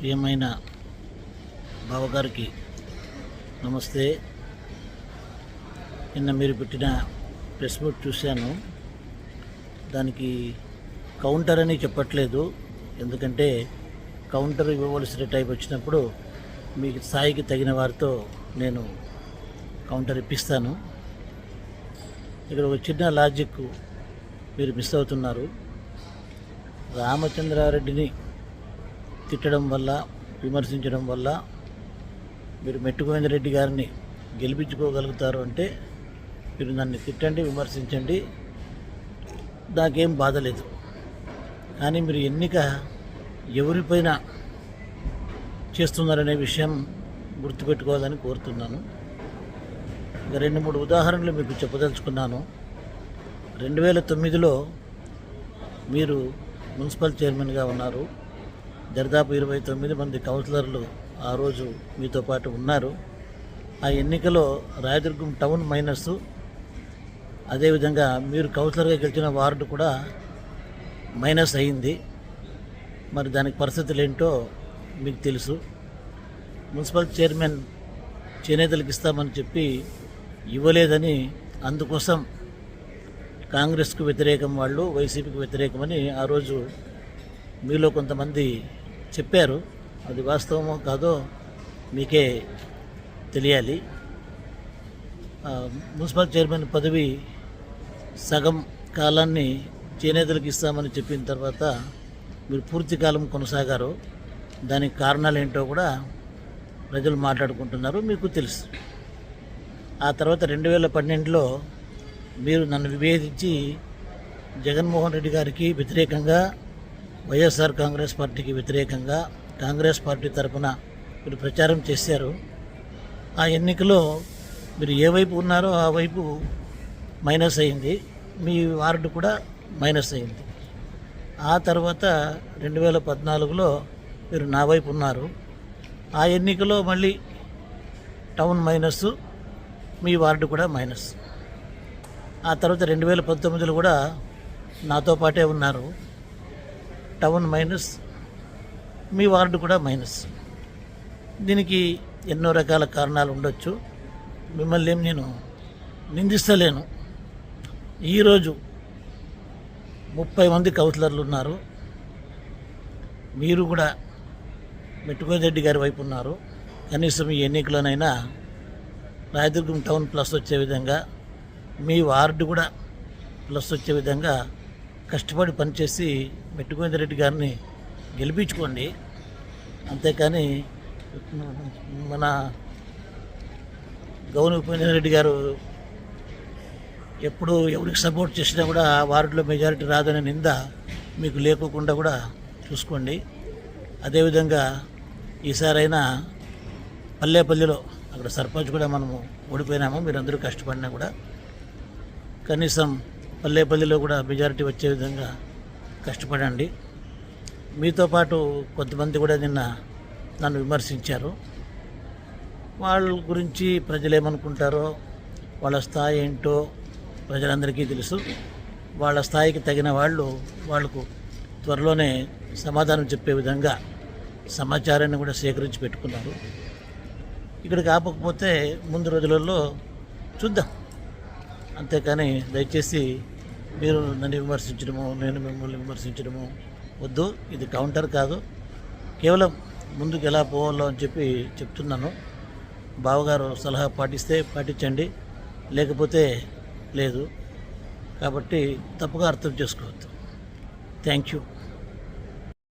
ప్రియమైన బావగారికి నమస్తే. నిన్న మీరు పెట్టిన ప్రెస్ మీట్ చూశాను. దానికి కౌంటర్ అని చెప్పట్లేదు. ఎందుకంటే కౌంటర్ ఇవ్వవలసిన టైప్ వచ్చినప్పుడు మీ స్థాయికి తగిన వారితో నేను కౌంటర్ ఇప్పిస్తాను. ఇక్కడ ఒక చిన్న లాజిక్ మీరు మిస్ అవుతున్నారు. రామచంద్రారెడ్డిని తిట్టడం వల్ల విమర్శించడం వల్ల మీరు మెట్టుగోవింద రెడ్డి గారిని గెలిపించుకోగలుగుతారు అంటే మీరు నన్ను తిట్టండి విమర్శించండి నాకేం బాధ లేదు. కానీ మీరు ఎన్నిక ఎవరిపైన చేస్తున్నారనే విషయం గుర్తుపెట్టుకోవాలని కోరుతున్నాను. ఇక రెండు మూడు ఉదాహరణలు మీకు చెప్పదలుచుకున్నాను. రెండు వేల తొమ్మిదిలో మీరు మున్సిపల్ చైర్మన్గా ఉన్నారు. దరిదాపు ఇరవై తొమ్మిది మంది కౌన్సిలర్లు ఆ రోజు మీతో పాటు ఉన్నారు. ఆ ఎన్నికలో రాయదుర్గం టౌన్ మైనస్ అదేవిధంగా మీరు కౌన్సిలర్గా గెలిచిన వార్డు కూడా మైనస్ అయింది. మరి దానికి పరిస్థితులు ఏంటో మీకు తెలుసు. మున్సిపల్ చైర్మన్ చేనేతలకు ఇస్తామని చెప్పి ఇవ్వలేదని అందుకోసం కాంగ్రెస్కు వ్యతిరేకం వాళ్ళు వైసీపీకి వ్యతిరేకమని ఆ రోజు మీలో కొంతమంది చెప్పారు. అది వాస్తవమో కాదో మీకే తెలియాలి. మున్సిపల్ చైర్మన్ పదవి సగం కాలాన్ని చేనేతలకు ఇస్తామని చెప్పిన తర్వాత మీరు పూర్తి కాలం కొనసాగారు. దానికి కారణాలు ఏంటో కూడా ప్రజలు మాట్లాడుకుంటున్నారు. మీకు తెలుసు. ఆ తర్వాత రెండు వేల పన్నెండులో మీరు నన్ను విభేదించి జగన్మోహన్ రెడ్డి గారికి వ్యతిరేకంగా వైఎస్ఆర్ కాంగ్రెస్ పార్టీకి వ్యతిరేకంగా కాంగ్రెస్ పార్టీ తరపున మీరు ప్రచారం చేశారు. ఆ ఎన్నికలో మీరు ఏ వైపు ఉన్నారో ఆ వైపు మైనస్ అయింది. మీ వార్డు కూడా మైనస్ అయింది. ఆ తర్వాత రెండు వేల పద్నాలుగులో మీరు నా వైపు ఉన్నారు. ఆ ఎన్నికలో మళ్ళీ టౌన్ మైనస్ మీ వార్డు కూడా మైనస్. ఆ తర్వాత రెండు వేల పంతొమ్మిదిలో కూడా నాతో పాటే ఉన్నారు. టౌన్ మైనస్ మీ వార్డు కూడా మైనస్. దీనికి ఎన్నో రకాల కారణాలు ఉండొచ్చు. మిమ్మల్ని ఏం నేను నిందిస్తలేను. ఈరోజు ముప్పై మంది కౌన్సిలర్లు ఉన్నారు. మీరు కూడా మెట్టుకోరెడ్డి గారి వైపు ఉన్నారు. కనీసం ఈ ఎన్నికలోనైనా రాయదుర్గం టౌన్ ప్లస్ వచ్చే విధంగా మీ వార్డు కూడా ప్లస్ వచ్చే విధంగా కష్టపడి పనిచేసి రెడ్డి గారిని గెలిపించుకోండి. అంతేకాని మన గౌని ఉపేంద్రరెడ్డి గారు ఎప్పుడు ఎవరికి సపోర్ట్ చేసినా కూడా వార్డులో మెజారిటీ రాదనే నింద మీకు లేకోకుండా కూడా చూసుకోండి. అదేవిధంగా ఈసారైనా పల్లెపల్లిలో అక్కడ సర్పంచ్ కూడా మనము ఓడిపోయినాము మీరందరూ కష్టపడినా కూడా కనీసం పల్లెపల్లిలో కూడా మెజారిటీ వచ్చే విధంగా కష్టపడండి. మీతో పాటు కొంతమంది కూడా నిన్న నన్ను విమర్శించారు. వాళ్ళ గురించి ప్రజలు ఏమనుకుంటారో వాళ్ళ స్థాయి ఏంటో ప్రజలందరికీ తెలుసు. వాళ్ళ స్థాయికి తగిన వాళ్ళు వాళ్ళకు త్వరలోనే సమాధానం చెప్పే విధంగా సమాచారాన్ని కూడా సేకరించి పెట్టుకున్నారు. ఇక్కడ ఆపకపోతే ముందు రోజులలో చూద్దాం. అంతేకాని దయచేసి మీరు నన్ను విమర్శించడము నేను మిమ్మల్ని విమర్శించడము వద్దు ఇది కౌంటర్ కాదు. కేవలం ముందుకు ఎలా పోవాలో అని చెప్పి చెప్తున్నాను. బావగారు సలహా పాటిస్తే పాటించండి లేకపోతే లేదు. కాబట్టి తప్పుగా అర్థం చేసుకోవద్దు. Thank you.